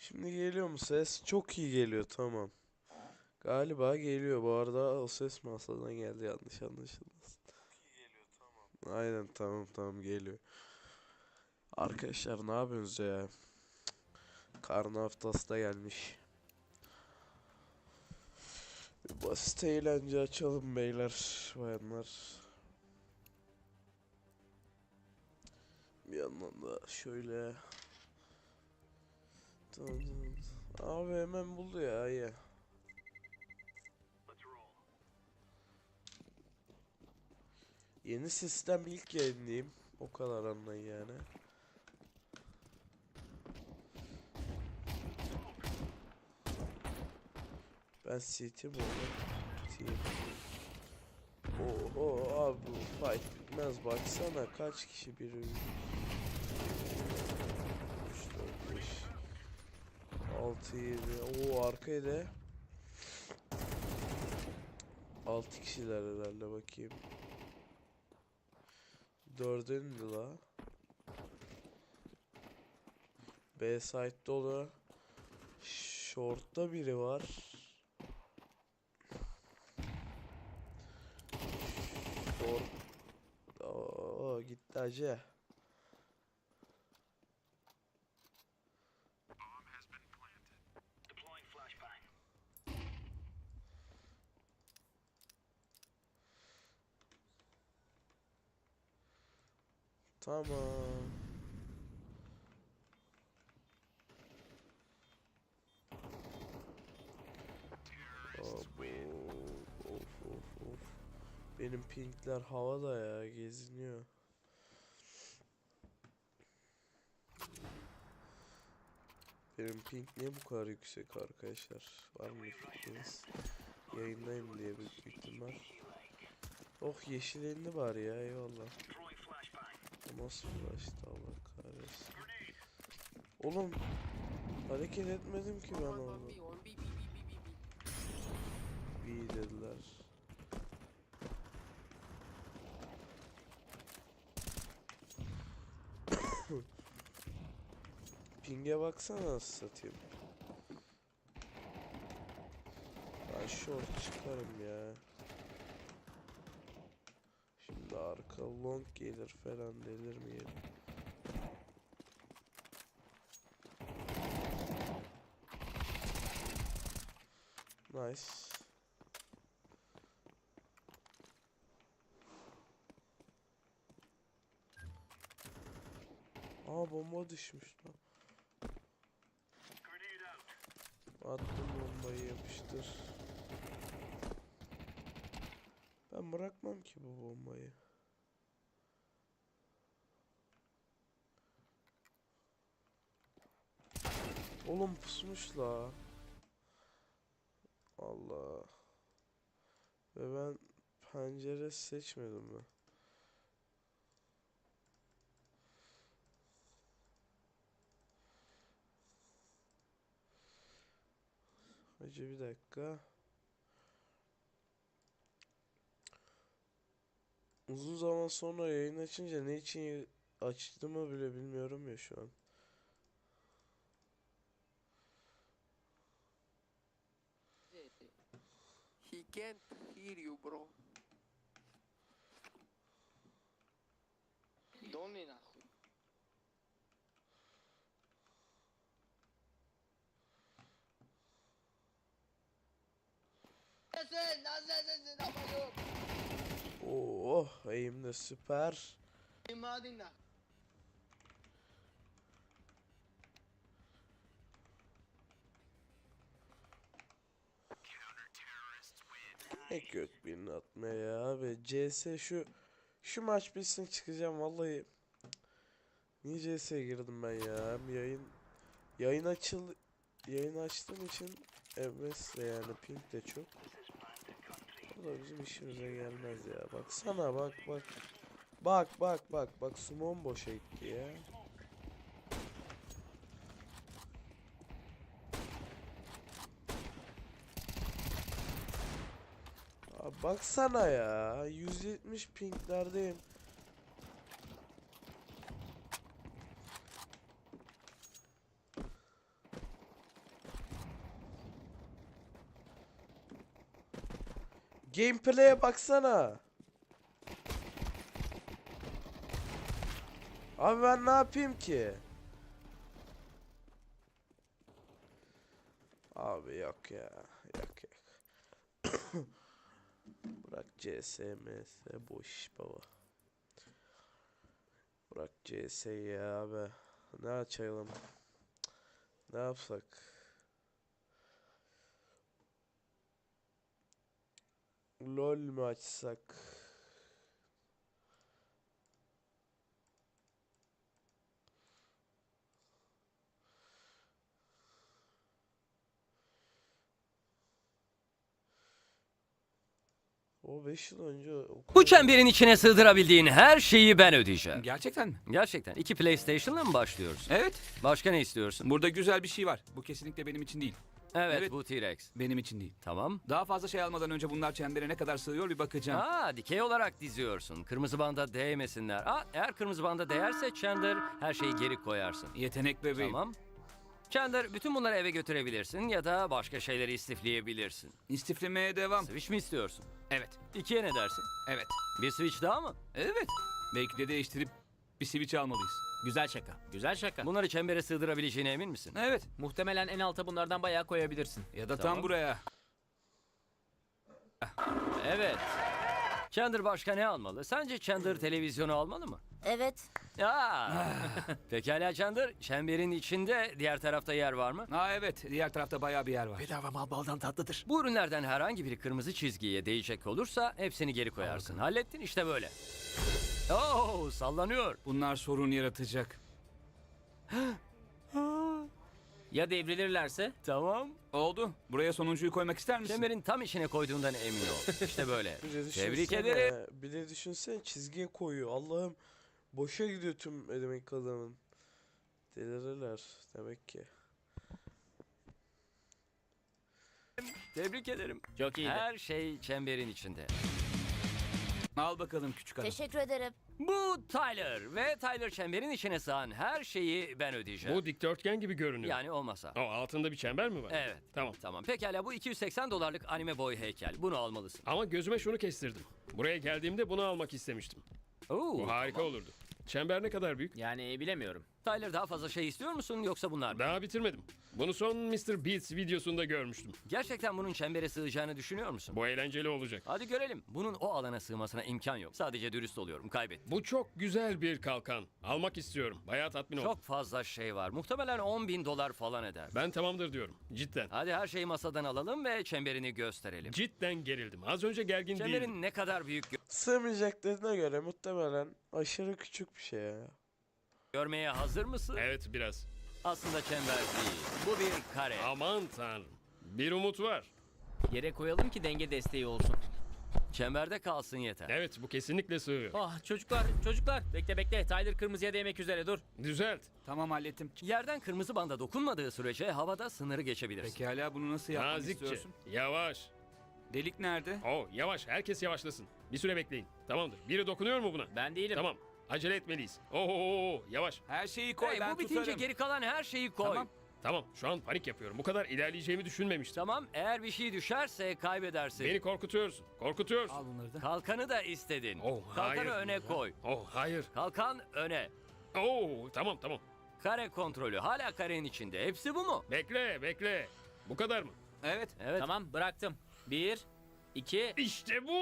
Şimdi geliyor mu ses? Çok iyi geliyor tamam. Galiba geliyor. Bu arada o ses masadan geldi yanlış anlaşılmasın. Aynen tamam tamam geliyor. Arkadaşlar ne yapıyorsunuz ya? Karnı haftası da gelmiş. Basit eğlence açalım beyler, bayanlar. Bir yandan da şöyle. Tamam, tamam. Abi hemen buldu ya iyi. Yeni sistem ilk yayınlayayım. O kadar anlayın yani. Ben CT mi oldum? Oho abi bu fight bitmez baksana kaç kişi bir 3 4 5 6 7 Oo arkaya da 6 kişiler herhalde bakayım. Dördüncü la. B site dolu. Short'ta biri var. Short. Oo gitti acı. Tamam. Of of of. Benim pinkler havada ya geziniyor. Benim pink niye bu kadar yüksek arkadaşlar? Var mı fikriniz? Yayındayım diye büyük ihtimal. Oh yeşil indi bari ya eyvallah. Nasıl uğraştı Allah kahretsin. Oğlum hareket etmedim ki ben orada. İyi dediler. Ping'e baksana satayım. Ben short çıkarım ya. Arka long gelir falan delirmeyelim. Nice. Aa bomba düşmüş lan. Attım bombayı yapıştır. Ben bırakmam ki bu bombayı. Oğlum pusmuş la. Allah. Ve ben pencere seçmedim mi? Hacı bir dakika. Uzun zaman sonra yayın açınca ne için açtığımı bile bilmiyorum ya şu an. can't hear you, bro. ¿Dónde нахуй? Nasıl? Nasıl? Nasıl? Nasıl? Oo, eğim Nahkuy. Ne gökbirini atmaya ya abi. CS şu şu maç bitsin çıkacağım vallahi. Niye CS'ye girdim ben ya? Yayın yayın açıl yayın açtığım için MS de yani ping de çok. Bu da bizim işimize gelmez ya. Baksana bak bak. Bak bak bak bak sumon boşa gitti ya. Baksana ya. 170 pinglerdeyim. Gameplay'e baksana. Abi ben ne yapayım ki? Abi yok ya. Yok yok. Bırak CSMS boş baba. Bırak CS'yi abi. Ne açalım? Ne yapsak? LOL mu açsak? O 5 yıl önce o Bu çemberin içine sığdırabildiğin her şeyi ben ödeyeceğim. Gerçekten mi? Gerçekten. İki PlayStation'la mı başlıyoruz? Evet. Başka ne istiyorsun? Burada güzel bir şey var. Bu kesinlikle benim için değil. Evet, Evet. bu T-Rex. Benim için değil. Tamam. Daha fazla şey almadan önce bunlar çembere ne kadar sığıyor bir bakacağım. Aa, dikey olarak diziyorsun. Kırmızı banda değmesinler. Aa, eğer kırmızı banda değerse Chandler her şeyi geri koyarsın. Yetenek bebeğim. Tamam. Chandler bütün bunları eve götürebilirsin ya da başka şeyleri istifleyebilirsin. İstiflemeye devam. Switch mi istiyorsun? Evet. İkiye ne dersin? Evet. Bir Switch daha mı? Evet. Belki de değiştirip bir switch almalıyız. Güzel şaka. Güzel şaka. Bunları çembere sığdırabileceğine emin misin? Evet. Muhtemelen en alta bunlardan bayağı koyabilirsin. Ya da Tamam. tam buraya. Evet. Chandler başka ne almalı? Sence Chandler televizyonu almalı mı? Evet. Ya. Pekala Chandler, çemberin içinde diğer tarafta yer var mı? Ha evet. Diğer tarafta bayağı bir yer var. Bedava mal baldan tatlıdır. Bu ürünlerden herhangi biri kırmızı çizgiye değecek olursa hepsini geri koyarsın. Hallettin işte böyle. Oo, sallanıyor. Bunlar sorun yaratacak. Ya devrilirlerse? Tamam. Oldu. Buraya sonuncuyu koymak ister misin? Çemberin tam içine koyduğundan emin ol. İşte böyle. Bir de Tebrik düşünsene, ederim. Bir de düşünsene çizgiye koyuyor. Allah'ım boşa gidiyor tüm emek adamın. Delirirler demek ki. Tebrik ederim. Çok iyiydi. Her şey çemberin içinde. Al bakalım küçük adam. Teşekkür ederim. Bu Tyler ve Tyler çemberin içine sığan her şeyi ben ödeyeceğim. Bu dikdörtgen gibi görünüyor. Yani olmasa. O altında bir çember mi var? Evet. Tamam. Tamam. Pekala bu 280 dolarlık anime boy heykel. Bunu almalısın. Ama gözüme şunu kestirdim. Buraya geldiğimde bunu almak istemiştim. Oo. Bu harika olurdu. Çember ne kadar büyük? Yani bilemiyorum. Tyler daha fazla şey istiyor musun yoksa bunlar mı? Daha bitirmedim. Bunu son Mr. Beats videosunda görmüştüm. Gerçekten bunun çembere sığacağını düşünüyor musun? Bu eğlenceli olacak. Hadi görelim. Bunun o alana sığmasına imkan yok. Sadece dürüst oluyorum. Kaybettim. Bu çok güzel bir kalkan. Almak istiyorum. Bayağı tatmin oldum. Çok fazla şey var. Muhtemelen 10 bin dolar falan eder. Ben tamamdır diyorum. Cidden. Hadi her şeyi masadan alalım ve çemberini gösterelim. Cidden gerildim. Az önce gergin değildim. Çemberin ne kadar büyük gö- Sığmayacak dediğine göre muhtemelen aşırı küçük bir şey ya. görmeye hazır mısın? Evet biraz. Aslında çember değil. Bu bir kare. Aman tanrım. Bir umut var. Yere koyalım ki denge desteği olsun. Çemberde kalsın yeter. Evet bu kesinlikle sığıyor. Ah çocuklar çocuklar. Bekle bekle. Tyler kırmızıya değmek üzere dur. Düzelt. Tamam hallettim. Yerden kırmızı banda dokunmadığı sürece havada sınırı geçebilirsin. Pekala bunu nasıl yapmak Nazikçe. istiyorsun? Yavaş. Delik nerede? Oh yavaş. Herkes yavaşlasın. Bir süre bekleyin. Tamamdır. Biri dokunuyor mu buna? Ben değilim. Tamam. Acele etmeliyiz. Oo, yavaş. Her şeyi koy Hey, ben bu bitince tutarım. geri kalan her şeyi koy. Tamam. Tamam. Şu an panik yapıyorum. Bu kadar ilerleyeceğimi düşünmemiştim. Tamam, eğer bir şey düşerse kaybedersin. Beni korkutuyorsun. Korkutuyorsun. Al bunları da. Kalkanı da istedin. Oh, Kalkanı hayır. öne koy. Oh hayır. Kalkan öne. Oo tamam tamam. Kare kontrolü hala karenin içinde. Hepsi bu mu? Bekle bekle. Bu kadar mı? Evet. Evet. Tamam bıraktım. Bir, iki. İşte bu.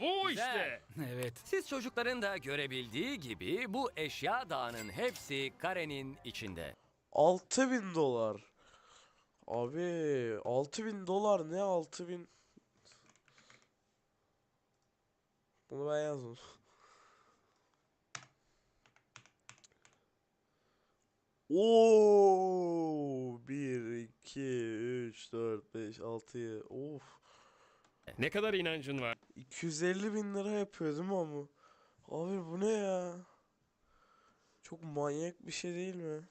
Bu işte. Evet. Siz çocukların da görebildiği gibi bu eşya dağının hepsi karenin içinde. 6000 dolar. Abi 6000 dolar ne 6000? Bunu ben yazdım. Oo 1 2 3 4 5 6 Of. Ne kadar inancın var? 250 bin lira yapıyor değil mi ama? Abi bu ne ya? Çok manyak bir şey değil mi?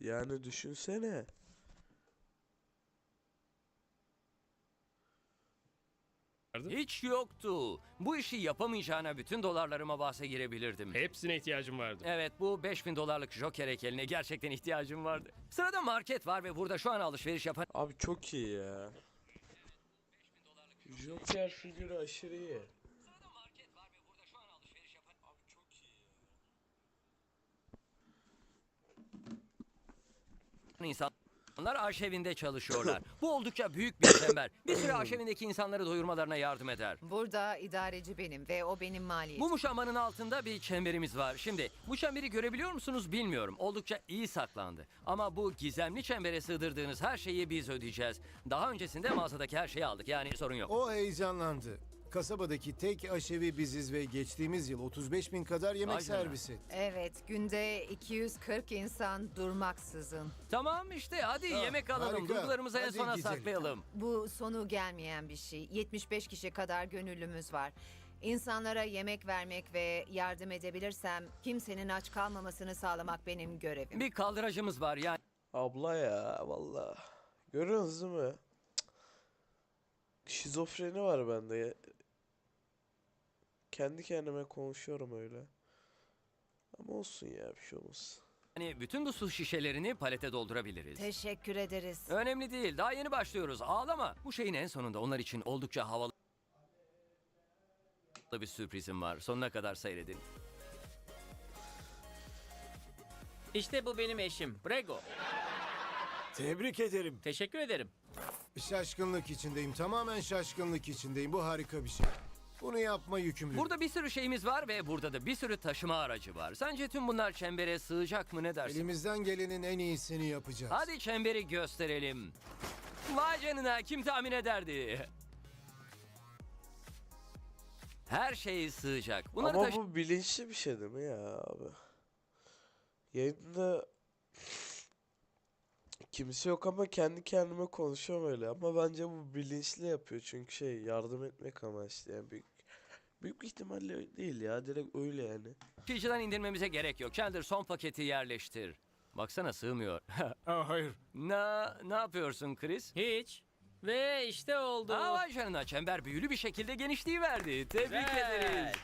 Yani düşünsene. Hiç yoktu. Bu işi yapamayacağına bütün dolarlarıma bahse girebilirdim. Hepsine ihtiyacım vardı. Evet bu 5000 dolarlık Joker heykeline gerçekten ihtiyacım vardı. Sırada market var ve burada şu an alışveriş yapan Abi çok iyi ya. Joker figürü aşırı iyi. İnsanlar aşevinde çalışıyorlar. Bu oldukça büyük bir çember. Bir süre aşevindeki insanları doyurmalarına yardım eder. Burada idareci benim ve o benim maliyetim. Bu muşambanın altında bir çemberimiz var. Şimdi bu çemberi görebiliyor musunuz bilmiyorum. Oldukça iyi saklandı. Ama bu gizemli çembere sığdırdığınız her şeyi biz ödeyeceğiz. Daha öncesinde mağazadaki her şeyi aldık yani sorun yok. O heyecanlandı. Kasabadaki tek aşevi biziz ve geçtiğimiz yıl 35 bin kadar yemek Vay canına. servis etti. Evet, günde 240 insan durmaksızın. Tamam işte hadi Ah, yemek alalım. harika. Duygularımızı en Hadi sona gidelim. saklayalım. Bu sonu gelmeyen bir şey. 75 kişi kadar gönüllümüz var. İnsanlara yemek vermek ve yardım edebilirsem kimsenin aç kalmamasını sağlamak benim görevim. Bir kaldıracımız var yani. Abla ya valla. Görüyorsunuz değil mi? Cık. Şizofreni var bende. Kendi kendime konuşuyorum öyle. Ama olsun ya bir şey olmaz. Yani bütün bu su şişelerini palete doldurabiliriz. Teşekkür ederiz. Önemli değil. Daha yeni başlıyoruz. Ağlama. Bu şeyin en sonunda onlar için oldukça havalı bir sürprizim var. Sonuna kadar seyredin. İşte bu benim eşim. Brego. Tebrik ederim. Teşekkür ederim. Şaşkınlık içindeyim. Tamamen şaşkınlık içindeyim. Bu harika bir şey. Bunu yapma yükümlü. Burada bir sürü şeyimiz var ve burada da bir sürü taşıma aracı var. Sence tüm bunlar çembere sığacak mı ne dersin? Elimizden gelenin en iyisini yapacağız. Hadi çemberi gösterelim. Vay canına kim tahmin ederdi? Her şey sığacak. Bunları Ama taşı- bu bilinçli bir şey değil mi ya abi? Yayında kimse yok ama kendi kendime konuşuyorum öyle. Ama bence bu bilinçli yapıyor çünkü şey yardım etmek amaçlı yani büyük büyük ihtimalle değil ya direkt öyle yani. taşıyıcıdan indirmemize gerek yok. Chandler son paketi yerleştir. Baksana sığmıyor. hayır. ne, ne yapıyorsun Chris? Hiç. Ve işte oldu. Aa, vay canına çember büyülü bir şekilde genişliği verdi. Tebrik Güzel. ederiz.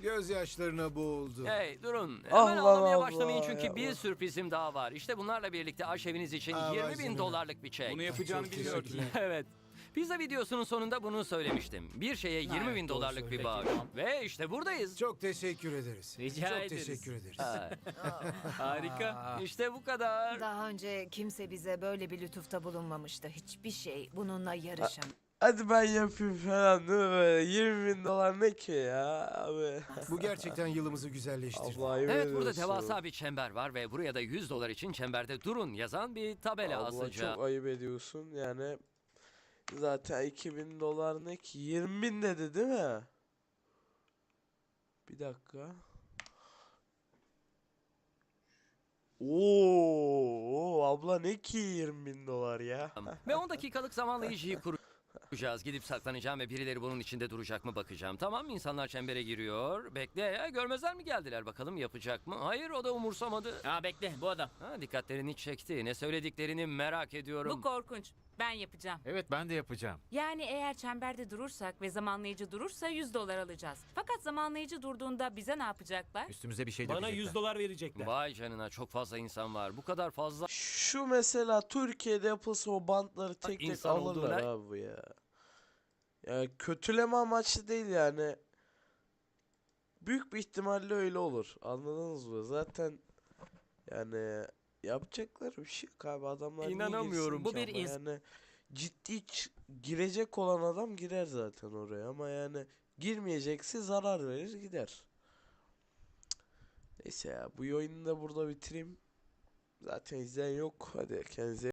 Gözyaşlarına boğuldu. Hey durun. Ah Hemen lan ağlamaya Allah başlamayın çünkü ya. bir sürprizim daha var. İşte bunlarla birlikte aşeviniz için Aa, vay 20 bin canına. dolarlık bir çek. Bunu yapacağını biliyordum. evet. Pizza videosunun sonunda bunu söylemiştim. Bir şeye 20 bin dolarlık bir bağış. Ve işte buradayız. Çok teşekkür ederiz. Rica Çok ederiz. teşekkür ederiz. Ha, Harika. işte bu kadar. Daha önce kimse bize böyle bir lütufta bulunmamıştı. Hiçbir şey bununla yarışan. Hadi ben yapayım falan değil mi böyle 20 bin dolar ne ki ya abi. Bu gerçekten yılımızı güzelleştirdi. Abla ayıp Evet burada ediyorsun. devasa bir çember var ve buraya da 100 dolar için çemberde durun yazan bir tabela Abla asacağım. çok ayıp ediyorsun yani. Zaten 2000 dolar ne ki? 20 bin dedi değil mi? Bir dakika. Oo, abla ne ki 20 bin dolar ya? Ve 10 dakikalık zamanlayıcıyı kuracağız. Gidip saklanacağım ve birileri bunun içinde duracak mı bakacağım. Tamam insanlar çembere giriyor. Bekle ya görmezler mi geldiler bakalım yapacak mı? Hayır o da umursamadı. Aa bekle bu adam. Ha, dikkatlerini çekti. Ne söylediklerini merak ediyorum. Bu korkunç. Ben yapacağım. Evet ben de yapacağım. Yani eğer çemberde durursak ve zamanlayıcı durursa 100 dolar alacağız. Fakat zamanlayıcı durduğunda bize ne yapacaklar? Üstümüze bir şey Bana 100 dolar verecekler. Vay canına çok fazla insan var. Bu kadar fazla Şu mesela Türkiye'de yapılsa o bantları tek tek insan alırlar olduğuna- abi bu ya. Ya kötüleme amaçlı değil yani. Büyük bir ihtimalle öyle olur. Anladınız mı? Zaten yani yapacakları bir şey yok abi adamlar İnanamıyorum. Bu bir ins- yani ciddi girecek olan adam girer zaten oraya ama yani girmeyecekse zarar verir gider. Neyse ya bu oyunu da burada bitireyim. Zaten izleyen yok. Hadi kendinize